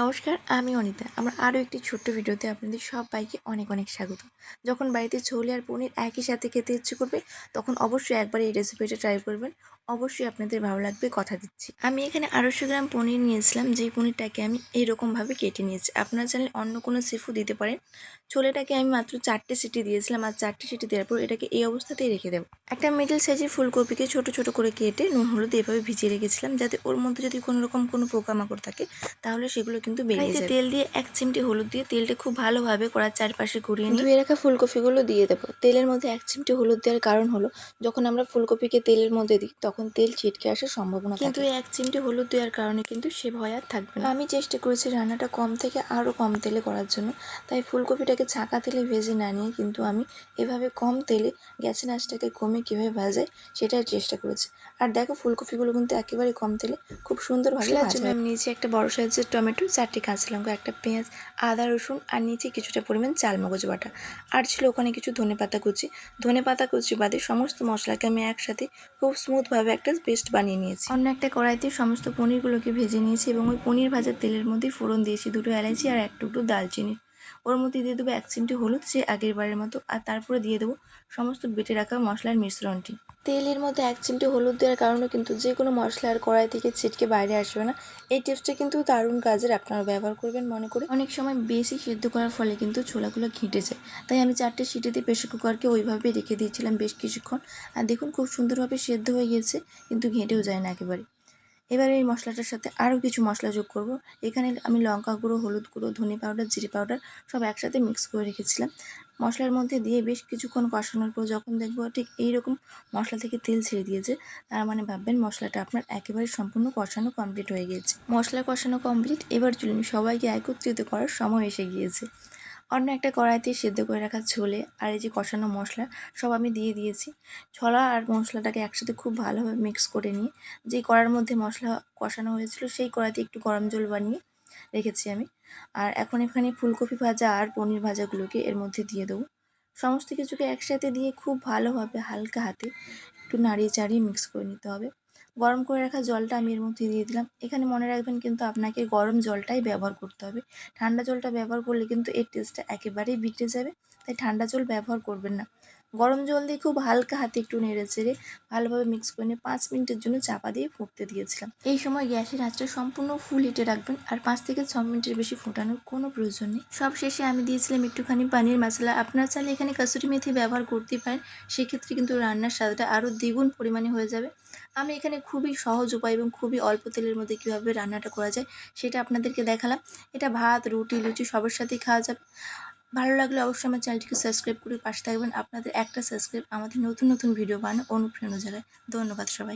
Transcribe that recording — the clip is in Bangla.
নমস্কার, আমি অনিতা। আমার আরও একটি ছোট্ট ভিডিওতে আপনাদের সবাইকে অনেক অনেক স্বাগত। যখন বাড়িতে ছোলে আর পনির একই সাথে খেতে ইচ্ছে করবে, তখন অবশ্যই একবার এই রেসিপিটা ট্রাই করবেন। অবশ্যই আপনাদের ভালো লাগবে কথা দিচ্ছি। আমি এখানে আড়াইশো গ্রাম পনির নিয়েছিলাম, যেই পনিরটাকে আমি এইরকমভাবে কেটে নিয়েছি। আপনারা চাইলে অন্য কোনো সিফু দিতে পারেন। ছোলেটাকে আমি মাত্র চারটে সিটি দিয়েছিলাম, আর চারটে সিটি দেওয়ার পর এটাকে এই অবস্থাতেই রেখে দেবো। একটা মিডল সাইজের ফুলকপিকে ছোট ছোট করে কেটে নুন, হলুদ এভাবে ভিজিয়ে রেখেছিলাম, যাতে ওর মধ্যে যদি কোনো রকম কোনো পোকামাকড় থাকে, তাহলে সেগুলো কিন্তু বেরিয়ে যায়। তেল দিয়ে এক চিমটি হলুদ দিয়ে তেলটা খুব ভালোভাবে কড়ার চারপাশে ঘুরিয়ে নিয়ে ধুয়ে রাখা ফুলকপিগুলো দিয়ে দেবো। তেলের মধ্যে এক চিমটি হলুদ দেওয়ার কারণ হলো যখন আমরা ফুলকপিকে তেলের মধ্যে দিই তখন তেল ছিটকে আসার সম্ভাবনা কিন্তু এক চিমটি হলুদ দেওয়ার কারণে কিন্তু সে ভয় আর থাকবে না। আমি চেষ্টা করেছি রান্নাটা কম থেকে আরও কম তেলে করার জন্য তাই ফুলকপিটাকে ছাঁকা তেলে ভেজে না নিয়ে কিন্তু আমি এভাবে কম তেলে গ্যাসের আঁচটাকে কমে কীভাবে ভাজাই সেটাই চেষ্টা করেছি। আর দেখো ফুলকপিগুলো কিন্তু একেবারে কম তেলে খুব সুন্দরভাবে ভাজা আমি নিয়েছি একটা বড় সাইজের টমেটো চারটে কাঁচা লঙ্কা, একটা পেঁয়াজ, আদা, রসুন আর নিচে কিছুটা পরিমাণ চাল মগজ বাটা। আর ছিল ওখানে কিছু ধনে পাতা কুচি। ধনে পাতা কুচি বাদে সমস্ত মশলাকে আমি একসাথে খুব স্মুথভাবে একটা পেস্ট বানিয়ে নিয়েছি। অন্য একটা কড়াইতে সমস্ত পনিরগুলোকে ভেজে নিয়েছি এবং ওই পনির ভাজার তেলের মধ্যে ফোড়ন দিয়েছি দুটো এলাচি আর এক টুকরো দালচিনি ওর মধ্যে দিয়ে দেবো এক চিমটি হলুদ, সে আগের বারের মতো, আর তারপরে দিয়ে দেবো সমস্ত বেটে রাখা মশলার মিশ্রণটি। তেলের মধ্যে এক চিমটি হলুদ দেওয়ার কারণে কিন্তু যে কোনো মশলা আর কড়াই থেকে ছিটকে বাইরে আসবে না। এই টিপসটা কিন্তু দারুণ কাজের আপনারা ব্যবহার করবেন মনে করে। অনেক সময় বেশি সিদ্ধ করার ফলে কিন্তু ছোলাগুলো ঘেঁটে যায়। তাই আমি চারটে সিটিতে প্রেশার কুকারকে ওইভাবে রেখে দিয়েছিলাম বেশ কিছুক্ষণ। আর দেখুন খুব সুন্দরভাবে সেদ্ধ হয়ে গিয়েছে কিন্তু ঘেঁটেও যায় না একেবারে। এবারে এই মশলাটার সাথে আরও কিছু মশলা যোগ করব। এখানে আমি লঙ্কা গুঁড়ো, হলুদ গুঁড়ো, ধনে পাউডার, জিরে পাউডার সব একসাথে মিক্স করে রেখেছিলাম। মশলার মধ্যে দিয়ে বেশ কিছুক্ষণ কষানোর পর যখন দেখব ঠিক এইরকম মশলা থেকে তেল ছেড়ে দিয়েছে, তার মানে ভাববেন মশলাটা আপনার একেবারে সম্পূর্ণ কষানো কমপ্লিট হয়ে গিয়েছে। মশলা কষানো কমপ্লিট এবার চলুন সবাইকে একত্রিত করার সময় এসে গিয়েছে। অন্য একটা কড়াইতে সেদ্ধ করে রাখা ছোলে আর এই যে কষানো মশলা সব আমি দিয়ে দিয়েছি। ছোলা আর মশলাটাকে একসাথে খুব ভালোভাবে মিক্স করে নিয়ে যে কড়ার মধ্যে মশলা কষানো হয়েছিল সেই কড়াইতে একটু গরম জল বানিয়ে রেখেছি আমি। আর এখন এখানে ফুলকপি ভাজা আর পনির ভাজাগুলোকে এর মধ্যে দিয়ে দেবো। সমস্ত কিছুকে একসাথে দিয়ে খুব ভালোভাবে হালকা হাতে একটু নাড়িয়ে চাড়িয়ে মিক্স করে নিতে হবে। গরম করে রাখা জলটা আমি এর মধ্যে দিয়ে দিলাম। এখানে মনে রাখবেন কিন্তু আপনাকে গরম জলটাই ব্যবহার করতে হবে। ঠান্ডা জলটা ব্যবহার করলে কিন্তু এর টেস্টটা একেবারেই বিগড়ে যাবে। তাই ঠান্ডা জল ব্যবহার করবেন না। গরম জল দিয়ে খুব হালকা হাতে একটু নেড়ে চেড়ে ভালোভাবে মিক্স করে নিয়ে পাঁচ মিনিটের জন্য চাপা দিয়ে ফুটতে দিয়েছিলাম। এই সময় গ্যাসের আঁচটা সম্পূর্ণ ফুল হিটে রাখবেন আর পাঁচ থেকে ছ মিনিটের বেশি ফোটানোর কোনো প্রয়োজন নেই। সব শেষে আমি দিয়েছিলাম একটুখানি পানির মশলা। আপনার চাইলে এখানে কাসুরি মেথি ব্যবহার করতে পারেন। সেক্ষেত্রে কিন্তু রান্নার স্বাদটা আরও দ্বিগুণ পরিমাণে হয়ে যাবে। আমি এখানে খুবই সহজ উপায় এবং খুবই অল্প তেলের মধ্যে কীভাবে রান্নাটা করা যায় সেটা আপনাদেরকে দেখালাম। এটা ভাত, রুটি, লুচি সবার সাথেই খাওয়া যাবে। ভালো লাগলে অবশ্যই আমার চ্যানেলটিকে সাবস্ক্রাইব করে পাশে থাকবেন। আপনাদের একটা সাবস্ক্রাইব আমাদের নতুন নতুন ভিডিও বানানো অনুপ্রেরণা জায়গায় ধন্যবাদ সবাই